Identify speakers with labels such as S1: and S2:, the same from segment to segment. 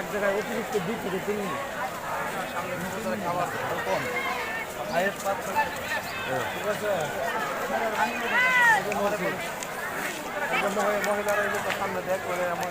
S1: এক জায়গায় অতিরিক্ত দুই থেকে তিন মিনিট খাবার কম। সামনে দেখ বলে আমার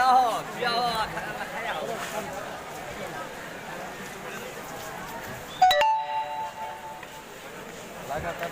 S2: 귀여워
S1: 귀여워 가야
S2: 나가다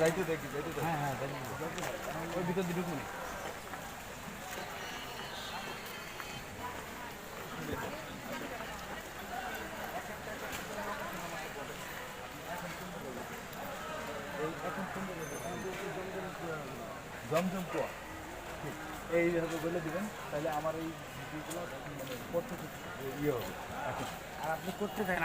S1: যাইতে দেখি যাইতে হ্যাঁ হ্যাঁ ওই ভিতর দিয়ে ঢুকুন জমজম কুয়া। এইভাবে বলে দিবেন, তাহলে আমার এই ভিডিওগুলো মানে ইয়ে হবে।
S2: আর আপনি করতে থাকেন।